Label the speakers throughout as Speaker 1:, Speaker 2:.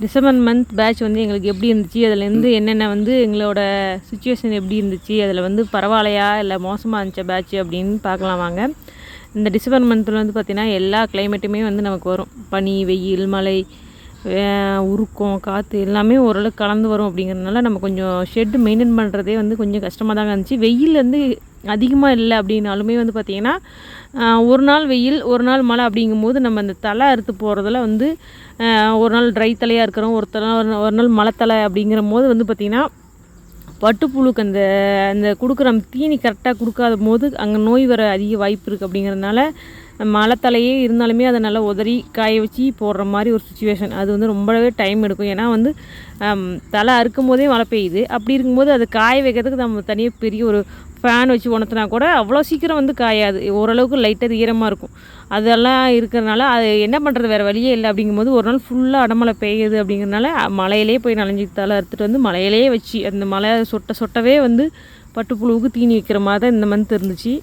Speaker 1: December month batch வந்து எங்களுக்கு எப்படி இருந்துச்சு? அதுலேருந்து என்னென்ன வந்து எங்களோட சுச்சுவேஷன் எப்படி இருந்துச்சு? அதில் வந்து பரவாயில்லையா? இல்லை மோசமாக இருந்துச்சா பேட்ச் அப்படின்னு பார்க்கலாம் வாங்க. இந்த டிசம்பர் மந்தில் வந்து பார்த்திங்கன்னா எல்லா கிளைமேட்டுமே வந்து நமக்கு வரும். பனி வெயில் மழை உருக்கம் காற்று எல்லாமே ஓரளவுக்கு கலந்து வரும் அப்படிங்கிறதுனால நம்ம கொஞ்சம் ஷெட்டு மெயின்டைன் பண்ணுறதே வந்து கொஞ்சம் கஷ்டமாக தாங்க இருந்துச்சு. வெயில் வந்து அதிகமாக இல்லை அப்படின்னாலுமே வந்து பார்த்திங்கன்னா ஒரு நாள் வெயில் ஒரு நாள் மழை அப்படிங்கும்போது நம்ம அந்த தலை அறுத்து போகிறதுல வந்து ஒரு நாள் ட்ரை தலையாக இருக்கிறோம் ஒரு தலை ஒரு நாள் ஒரு நாள் மழை தலை அப்படிங்கிற போது வந்து பார்த்திங்கன்னா பட்டுப்புழுக்கு அந்த அந்த கொடுக்குற தீனி கரெக்டாக கொடுக்காத போது அங்கே நோய் வர அதிக வாய்ப்பு இருக்குது அப்படிங்கிறதுனால மழைத்தலையே இருந்தாலுமே அதை நல்லா உதறி காய வச்சு போடுற மாதிரி ஒரு சுச்சுவேஷன் அது வந்து ரொம்பவே டைம் எடுக்கும். ஏன்னா வந்து தலை அறுக்கும் போதே மழை பெய்யுது. அப்படி இருக்கும்போது அது காய வைக்கிறதுக்கு நம்ம தனியாக பெரிய ஒரு ஃபேன் வச்சு உணர்த்தினா கூட அவ்வளோ சீக்கிரம் வந்து காயாது. ஓரளவுக்கு லைட்டாக ஈரமாக இருக்கும். அதெல்லாம் இருக்கிறனால அது என்ன பண்ணுறது வேறு வழியே இல்லை. அப்படிங்கும்போது ஒரு நாள் ஃபுல்லாக அடமழை பெய்யுது அப்படிங்கிறனால மலையிலே போய் நனைஞ்சி தலை அறுத்துட்டு வந்து மலையிலேயே வச்சு அந்த மழை சொட்ட சொட்டவே வந்து பட்டுப்புழுவுக்கு தீனி வைக்கிற மாதிரி தான் இந்த மந்த் இருந்துச்சு.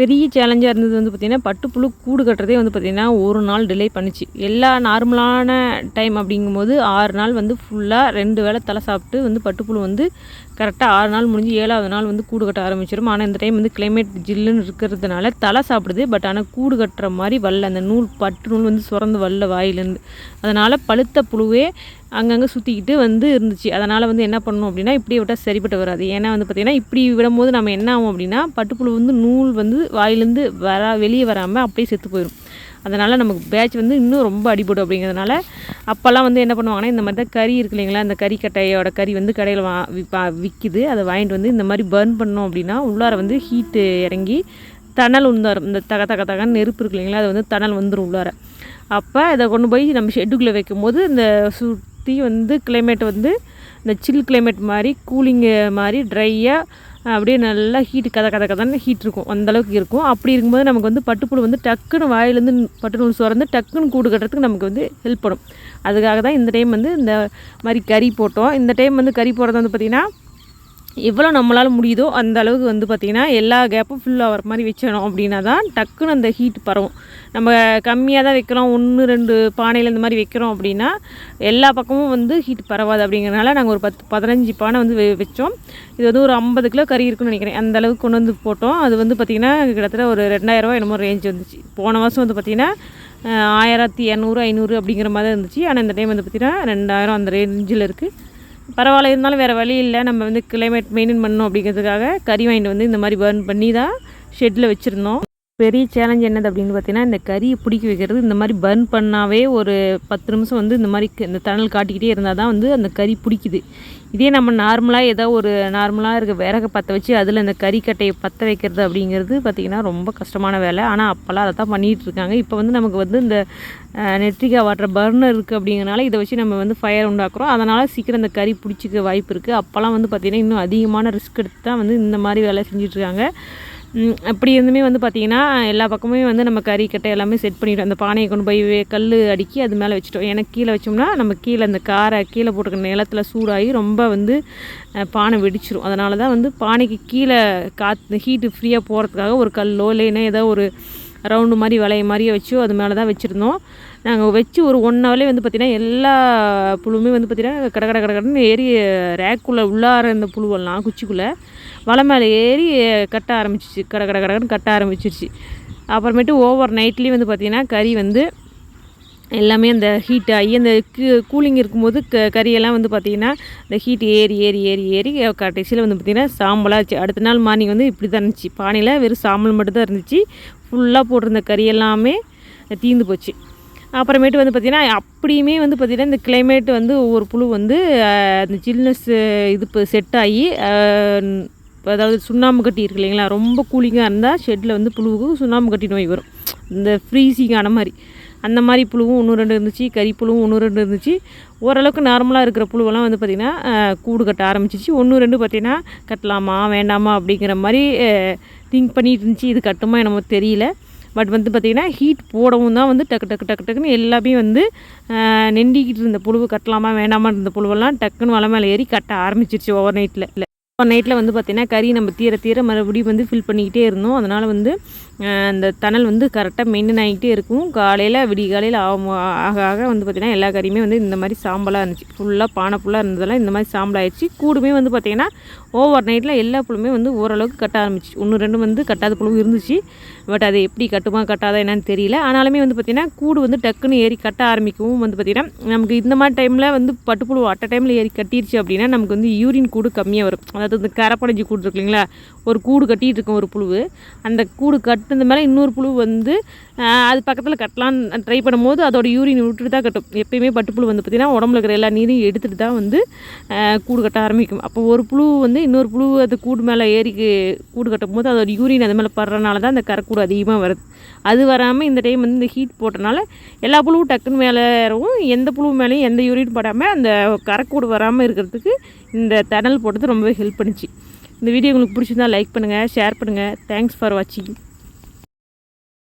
Speaker 1: பெரிய சேலஞ்சாக இருந்தது வந்து பார்த்திங்கன்னா பட்டுப்புழு கூடு கட்டுறதே வந்து பார்த்திங்கன்னா ஒரு நாள் டிலே பண்ணுச்சு. எல்லா நார்மலான டைம் அப்படிங்கும்போது ஆறு நாள் வந்து ஃபுல்லாக ரெண்டு வேளை தலை சாப்பிட்டு வந்து பட்டுப்புழு வந்து கரெக்டாக ஆறு நாள் முடிஞ்சு ஏழாவது நாள் வந்து கூடு கட்ட ஆரம்பிச்சிடும் ஆனால் இந்த டைம் வந்து கிளைமேட் ஜில்லுன்னு இருக்கிறதுனால தலை சாப்பிடுது. பட் ஆனால் கூடு கட்டுற மாதிரி வரல. அந்த நூல் பட்டு நூல் வந்து சுரந்து வரல வாயிலேருந்து. அதனால் பழுத்த புழுவே அங்கங்கே சுற்றிக்கிட்டு வந்து இருந்துச்சு. அதனால் வந்து என்ன பண்ணணும் அப்படின்னா இப்படியே விட்டால் சரிப்பட்டு வராது. ஏன்னா வந்து பார்த்திங்கன்னா இப்படி விடும்போது நம்ம என்ன ஆகும் அப்படின்னா பட்டுப்புழு வந்து நூல் வந்து வாயிலேருந்து வரா வெளியே வராமல் அப்படியே செத்து போயிடும் அதனால் நமக்கு பேட்ச் வந்து இன்னும் ரொம்ப அடிபடும் அப்படிங்கிறதுனால அப்போல்லாம் வந்து என்ன பண்ணுவாங்கன்னா இந்த மாதிரி தான் கறி இருக்கு இல்லைங்களா அந்த கறி கட்டையோட கறி வந்து கடையில் வா விற்பா விற்கிது அதை வாங்கிட்டு வந்து இந்த மாதிரி பர்ன் பண்ணோம் அப்படின்னா உள்ளார வந்து ஹீட்டு இறங்கி தணல் உந்தாரும் இந்த தக தக தகன்னு நெருப்பு இருக்கு இல்லைங்களா அது வந்து தணல் வந்துடும் உள்ளார. அப்போ இதை கொண்டு போய் நம்ம ஷெட்டுக்குள்ளே வைக்கும்போது இந்த சுற்றி வந்து கிளைமேட் வந்து இந்த சில் கிளைமேட் மாதிரி கூலிங்கு மாதிரி ட்ரையாக அப்படியே நல்லா ஹீட் கதை கதை கதைன்னு ஹீட் இருக்கும். அந்தளவுக்கு இருக்கும். அப்படி இருக்கும்போது நமக்கு வந்து பட்டுப்புழு வந்து டக்குன்னு வாயிலேருந்து பட்டு நூல் சுரந்து டக்குன்னு கூடு கட்டுறதுக்கு நமக்கு வந்து ஹெல்ப் பண்ணும் அதுக்காக தான் இந்த டைம் வந்து இந்த மாதிரி கறி போட்டோம். இந்த டைம் வந்து கறி போடுறது வந்து பார்த்திங்கன்னா எவ்வளோ நம்மளால் முடியுதோ அந்த அளவுக்கு வந்து பார்த்திங்கன்னா எல்லா கேப்பும் ஃபுல் ஆகிற மாதிரி வச்சிடணும் அப்படின்னா தான் டக்குன்னு அந்த ஹீட் பரவும். நம்ம கம்மியாக தான் வைக்கிறோம். ஒன்று ரெண்டு பானையில் இந்த மாதிரி வைக்கிறோம் அப்படின்னா எல்லா பக்கமும் வந்து ஹீட் பரவாது அப்படிங்கிறனால நாங்கள் ஒரு பத்து பதினஞ்சு பானை வந்து வெ- வச்சோம். இது வந்து ஒரு ஐம்பது கிலோ கறி இருக்குன்னு நினைக்கிறேன். அந்த அளவுக்கு கொண்டு வந்து போட்டோம். அது வந்து பார்த்திங்கன்னா கிட்டத்தட்ட ஒரு ரெண்டாயிரரூவா என்னமோ ரேஞ்ச் வந்துச்சு. போன மாதம் வந்து பார்த்திங்கன்னா ஆயிரத்தி இரநூறு ஐநூறு அப்படிங்கிற மாதிரி இருந்துச்சு. ஆனால் இந்த டைம் வந்து பார்த்திங்கன்னா ரெண்டாயிரம் அந்த ரேஞ்சில் இருக்குது பரவாயில்ல இருந்தாலும் வேறு வழி இல்லை. நம்ம வந்து கிளைமேட் மெயின்டைன் பண்ணணும் அப்படிங்கிறதுக்காக கறி வாங்கிட்டு வந்து இந்த மாதிரி பர்ன் பண்ணி தான் ஷெட்டில் வச்சுருந்தோம். பெரிய சேலஞ்ச் என்னது அப்படின்னு பார்த்தீங்கன்னா இந்த கறியை பிடிக்க வைக்கிறது இந்த மாதிரி பர்ன் பண்ணாவே ஒரு பத்து நிமிஷம் வந்து இந்த மாதிரி க- இந்த தணல் காட்டிக்கிட்டே இருந்தால் தான் வந்து அந்த கறி பிடிக்குது. இதே நம்ம நார்மலாக ஏதோ ஒரு நார்மலாக இருக்க விறகை பற்ற வச்சு அதில் இந்த கறிக்கட்டையை பற்ற வைக்கிறது அப்படிங்கிறது பார்த்திங்கன்னா ரொம்ப கஷ்டமான வேலை. ஆனால் அப்போல்லாம் அதை தான் பண்ணிகிட்டு இருக்காங்க. இப்போ வந்து நமக்கு வந்து இந்த நெட்ரிகா வாட்டர் பர்னர் இருக்குது அப்படிங்கிறனால இதை வச்சு நம்ம வந்து ஃபயர் உண்டாக்குறோம். அதனால் சீக்கிரம் இந்த கறி பிடிச்சிக்க வாய்ப்பு இருக்குது அப்போல்லாம் வந்து பார்த்திங்கன்னா இன்னும் அதிகமான ரிஸ்க் எடுத்து தான் வந்து இந்த மாதிரி வேலை செஞ்சிட்ருக்காங்க அப்படி இருந்துமே வந்து பார்த்திங்கன்னா எல்லா பக்கமுமே வந்து நம்ம கறி கட்டை எல்லாமே செட் பண்ணிவிட்டோம் அந்த பானையை கொண்டு போய் கல் அடுக்கி அது மேலே வச்சுட்டோம். ஏன்னா கீழே வச்சோம்னா நம்ம கீழே அந்த காரை கீழே போட்டுக்க நிலத்துல சூடாகி ரொம்ப வந்து பானை வெடிச்சிரும். அதனால தான் வந்து பானைக்கு கீழே காற்று ஹீட்டு ஃப்ரீயாக போகிறதுக்காக ஒரு கல்லோ இல்லைன்னா ஏதோ ஒரு ரவுண்டு மாதிரி வளைய மாதிரியே வச்சோ அது மேலே தான் வச்சுருந்தோம். நாங்கள் வச்சு ஒரு ஒன் ஹவர்லேயே வந்து பார்த்திங்கன்னா எல்லா புழுவுமே வந்து பார்த்திங்கன்னா கட கட கட கடன்னு ஏறி ரேக்குள்ளே உள்ளார இந்த புழுவெல்லாம் குச்சிக்குள்ளே வலை மேலே ஏறி கட்ட ஆரம்பிச்சிச்சு. கட கட கடன்னு கட்ட ஆரம்பிச்சிருச்சு. அப்புறமேட்டு ஓவர் நைட்லேயும் வந்து பார்த்திங்கன்னா கறி வந்து எல்லாமே அந்த ஹீட் ஆகி அந்த கூலிங் இருக்கும்போது க கறியெல்லாம் வந்து பார்த்திங்கன்னா இந்த ஹீட் ஏறி ஏறி ஏறி ஏறி கடைசியில் வந்து பார்த்திங்கன்னா சாம்பலாகச்சு அடுத்த நாள் மார்னிங் வந்து இப்படி தான் இருந்துச்சு. பானையில் வெறும் சாம்பல் மட்டும்தான் இருந்துச்சு. ஃபுல்லாக போட்டிருந்த கறி எல்லாமே தீந்து போச்சு. அப்புறமேட்டு வந்து பார்த்திங்கன்னா அப்படியுமே வந்து பார்த்திங்கன்னா இந்த கிளைமேட் வந்து ஒவ்வொரு புழு வந்து அந்த சில்னஸ் இது செட் ஆகி அதாவது சுண்ணாம்பு கட்டி இருக்கு இல்லைங்களா ரொம்ப கூலிங்காக இருந்தால் ஷெட்டில் வந்து புழுவுக்கு சுண்ணாம்பு கட்டி நோய் வரும். இந்த ஃப்ரீசிங்கான மாதிரி. அந்த மாதிரி புழுவும் ஒன்று ரெண்டு இருந்துச்சு கறி புழுவும் ஒன்று ரெண்டு இருந்துச்சு. ஓரளவுக்கு நார்மலாக இருக்கிற புழுவெல்லாம் வந்து பார்த்திங்கன்னா கூடு கட்ட ஆரம்பிச்சிச்சு. ஒன்று ரெண்டு பார்த்திங்கன்னா கட்டலாமா வேண்டாமா? அப்படிங்கிற மாதிரி திங்க் பண்ணிட்டு இருந்துச்சு. இது கட்டுமா என்னமோ தெரியல. பட் வந்து பார்த்திங்கன்னா ஹீட் போடவும் தான் வந்து டக்கு டக்கு டக்கு டக்குன்னு எல்லாமே வந்து நெண்டிக்கிட்டு இருந்த புழுவு கட்டலாமா வேண்டாமா இருந்த புழுவெல்லாம் டக்குன்னு வலை மேலே ஏறி கட்ட ஆரம்பிச்சிருச்சு ஓவர் நைட்டில் இல்லை நைட்டில் வந்து பார்த்திங்கன்னா கறி நம்ம தீர தீர மறுபடியும் வந்து ஃபில் பண்ணிக்கிட்டே இருந்தோம். அதனால் வந்து அந்த தணல் வந்து கரெக்டாக மெயின்டைன் ஆகிட்டே இருக்கும். காலையில் விடிய காலையில் ஆக ஆக வந்து பார்த்திங்கன்னா எல்லா கறியுமே வந்து இந்த மாதிரி சாம்பலாக இருந்துச்சு. ஃபுல்லாக பானை ஃபுல்லாக இருந்ததெல்லாம் இந்த மாதிரி சாம்பல் ஆயிடுச்சு கூடுமே வந்து பார்த்திங்கன்னா ஓவர் நைட்டில் எல்லா புழுமே வந்து ஓரளவுக்கு கட்ட ஆரம்பிச்சு ஒன்று ரெண்டு வந்து கட்டாத புழு இருந்துச்சு. பட் அது எப்படி கட்டுமா கட்டாதா என்னன்னு தெரியல. ஆனாலுமே வந்து பார்த்திங்கன்னா கூடு வந்து டக்குன்னு ஏறி கட்ட ஆரம்பிக்கவும் வந்து பார்த்திங்கன்னா நமக்கு இந்த மாதிரி டைமில் வந்து பட்டுப்புழு அட்ட டைமில் ஏறி கட்டிருச்சு அப்படின்னா நமக்கு வந்து யூரின் கூடு கம்மியாக வரும். அதாவது இந்த கரப்படைஞ்சி கூடு இருக்கு இல்லைங்களா? ஒரு கூடு கட்டிகிட்டு இருக்கும் ஒரு புழு அந்த கூடு கட்டுனது மேலே இன்னொரு புழு வந்து அது பக்கத்தில் கட்டலான்னு ட்ரை பண்ணும்போது அதோட யூரின் விட்டுட்டு தான் கட்டும். எப்பயுமே பட்டுப்புழு வந்து பார்த்திங்கன்னா உடம்புல இருக்கிற எல்லா நீரையும் எடுத்துகிட்டு தான் வந்து கூடு கட்ட ஆரம்பிக்கும். அப்போ ஒரு புழு வந்து இன்னொரு புழு அது கூடு மேலே ஏறி கூடு கட்டும் போது அதோட யூரின் அது மேலே படுறனால தான் அந்த கரக்கூடு அதிகமாக வருது. அது வராமல் இந்த டைம் வந்து இந்த ஹீட் போட்டனால எல்லா புழுவும் டக்குன்னு மேலே ஏறவும் எந்த புழு மேலேயும் எந்த யூரின் படாமல் அந்த கரக்கூடு வராமல் இருக்கிறதுக்கு இந்த தணல் போட்டது ரொம்பவே ஹெல்ப் பண்ணுச்சு. இந்த வீடியோ உங்களுக்கு பிடிச்சிருந்தா லைக் பண்ணுங்கள் ஷேர் பண்ணுங்கள் தேங்க்ஸ் ஃபார் வாட்சிங்